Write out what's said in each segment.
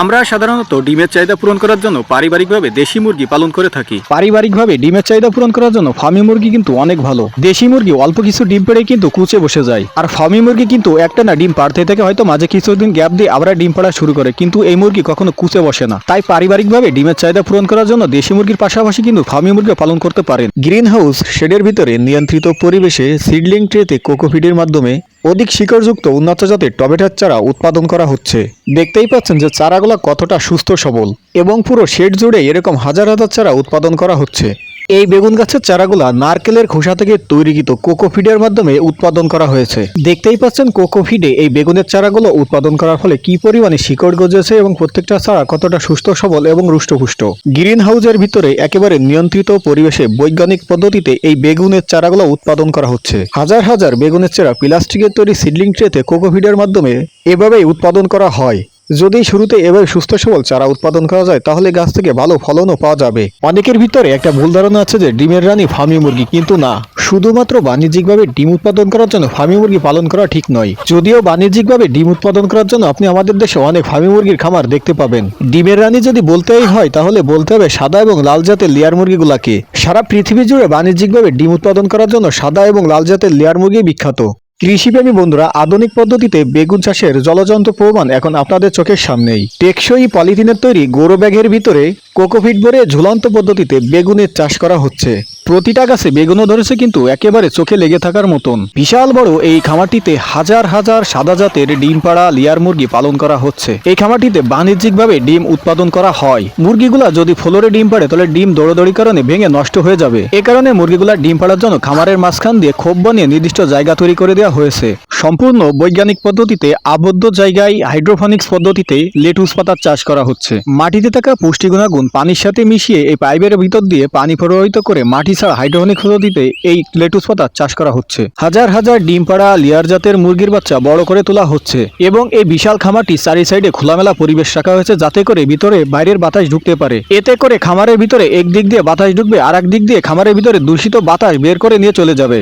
আমরা সাধারণত ডিমের চাহিদা পূরণ করার জন্য পারিবারিকভাবে দেশি মুরগি পালন করে থাকি। পারিবারিকভাবে ডিমের চাহিদা পূরণ করার জন্য ফার্মি মুরগি কিন্তু অনেক ভালো। দেশি মুরগি অল্প কিছু ডিম পেড়ে কিন্তু কুচে বসে যায়। আর ফার্মি মুরগি কিন্তু একটা না ডিম পাড়তে থেকে, হয়তো মাঝে কিছুদিন গ্যাপ দিয়ে আবার ডিম পাড়া শুরু করে। কিন্তু এই মুরগি কখনো কুচে বসে না। তাই পারিবারিকভাবে ডিমের চাহিদা পূরণ করার জন্য দেশি মুরগির পাশাপাশি কিন্তু ফার্মি মুরগি পালন করতে পারেন। গ্রিন হাউস শেডের ভিতরে নিয়ন্ত্রিত পরিবেশে সিডলিং ট্রেতে কোকোফিডের মাধ্যমে অধিক শিকড়যুক্ত উন্নত জাতের টমেটোর চারা উৎপাদন করা হচ্ছে। দেখতেই পাচ্ছেন যে চারাগুলো কতটা সুস্থ সবল এবং পুরো শেড জুড়ে এরকম হাজার হাজার চারা উৎপাদন করা হচ্ছে। এই বেগুন গাছের চারাগুলা নারকেলের খোসা থেকে তৈরিকৃত কোকোফিডের মাধ্যমে উৎপাদন করা হয়েছে। দেখতেই পাচ্ছেন কোকোফিডে এই বেগুনের চারাগুলো উৎপাদন করার ফলে কি পরিমাণে শিকড় গজেছে এবং প্রত্যেকটা চারা কতটা সুস্থ, সবল এবং রুষ্টপুষ্ট। গ্রিন হাউসের ভিতরে একেবারে নিয়ন্ত্রিত পরিবেশে বৈজ্ঞানিক পদ্ধতিতে এই বেগুনের চারাগুলো উৎপাদন করা হচ্ছে। হাজার হাজার বেগুনের চারা প্লাস্টিকের তৈরি সিডলিং ট্রেতে কোকোফিডের মাধ্যমে এভাবেই উৎপাদন করা হয়। যদি শুরুতে এভাবে সুস্থ সবল চারা উৎপাদন করা যায়, তাহলে গাছ থেকে ভালো ফলনও পাওয়া যাবে। অনেকের ভিতরে একটা ভুল ধারণা আছে যে ডিমের রানী ফার্মি মুরগি, কিন্তু না। শুধুমাত্র বাণিজ্যিকভাবে ডিম উৎপাদন করার জন্য ফার্মি মুরগি পালন করা ঠিক নয়। যদিও বাণিজ্যিকভাবে ডিম উৎপাদন করার জন্য আপনি আমাদের দেশে অনেক ফার্মি মুরগির খামার দেখতে পাবেন। ডিমের রানী যদি বলতেই হয়, তাহলে বলতে হবে সাদা এবং লাল জাতের লেয়ার মুরগিগুলাকে। সারা পৃথিবী জুড়ে বাণিজ্যিকভাবে ডিম উৎপাদন করার জন্য সাদা এবং লাল জাতের লেয়ার মুরগি বিখ্যাত। কৃষিপ্রেমী বন্ধুরা, আধুনিক পদ্ধতিতে বেগুন চাষের জলযন্ত্র প্রমাণ এখন আপনাদের চোখের সামনেই। টেকসই পলিথিনের তৈরি গরু ব্যাগের ভিতরে কোকোফিট ভরে ঝুলন্ত পদ্ধতিতে বেগুনের চাষ করা হচ্ছে। প্রতিটা গাছে বেগুনও ধরেছে কিন্তু একেবারে চোখে লেগে থাকার মতন। বিশাল বড় এই খামারটিতে হাজার হাজার সাদা জাতের ডিম পাড়া, লেয়ার মুরগি পালন করা হচ্ছে। এই খামারটিতে বাণিজ্যিকভাবে ডিম উৎপাদন করা হয়। মুরগিগুলা যদি ফ্লোরে ডিম পাড়ে, তাহলে ডিম দৌড়দৌড়ি কারণে ভেঙে নষ্ট হয়ে যাবে। এ কারণে মুরগিগুলা ডিম পাড়ার জন্য খামারের মাঝখান দিয়ে খোপ বানিয়ে নির্দিষ্ট জায়গা তৈরি করে দেওয়া হয়েছে। সম্পূর্ণ বৈজ্ঞানিক পদ্ধতিতে আবদ্ধ জায়গায় হাইড্রোফনিক্স পদ্ধতিতে লেটুস পাতার চাষ করা হচ্ছে। মাটিতে থাকা পুষ্টি গুণাগুণ পানির সাথে মিশিয়ে এই পাইপের ভিতর দিয়ে পানি প্রবাহিত করে মাটি ছাড়া হাইড্রোফনিক পদ্ধতিতে এই লেটুস পাতার চাষ করা হচ্ছে। হাজার হাজার ডিম পাড়া লেয়ার জাতের মুরগির বাচ্চা বড় করে তোলা হচ্ছে এবং এই বিশাল খামারটি চারি সাইডে খোলামেলা পরিবেশ রাখা হয়েছে যাতে করে ভিতরে বাইরের বাতাস ঢুকতে পারে। এতে করে খামারের ভিতরে একদিক দিয়ে বাতাস ঢুকবে আর দিক দিয়ে খামারের ভিতরে দূষিত বাতাস বের করে নিয়ে চলে যাবে।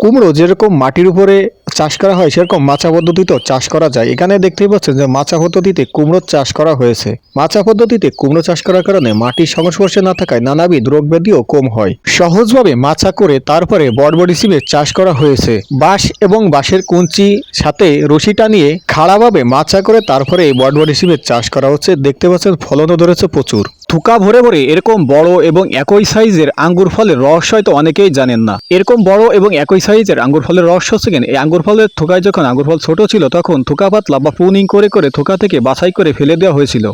কুমড়ো যেরকম মাটির উপরে চাষ করা হয়, সেরকম মাচা পদ্ধতিতেও চাষ করা যায়। এখানে দেখতেই পাচ্ছেন যে মাচা পদ্ধতিতে কুমড়োর চাষ করা হয়েছে। মাচা পদ্ধতিতে কুমড়ো চাষ করার কারণে মাটির সংস্পর্শে না থাকায় নানাবিধ রোগ ব্যাধিও কম হয়। সহজভাবে মাচা করে তারপরে বড়বড় হিসেবে চাষ করা হয়েছে। বাঁশ এবং বাঁশের কুঞ্চি সাথে রশি টানিয়ে খাড়াভাবে মাচা করে তারপরে এই বড়বড় হিসেবে চাষ করা হচ্ছে। দেখতে পাচ্ছেন ফলনও ধরেছে প্রচুর। থুকা ভরে ভরে এরকম বড় এবং একই সাইজের আঙ্গুর ফলের রহস্য হয়তো অনেকেই জানেন না। এরকম বড় এবং একই সাইজের আঙ্গুর ফলের রহস্য হচ্ছে কেন? এই আঙ্গুর ফলের থোকায় যখন আঙুর ফল ছোট ছিল তখন থোকা পাতলা বা পুনিং করে করে থোকা থেকে বাছাই করে ফেলে দেওয়া হয়েছিল।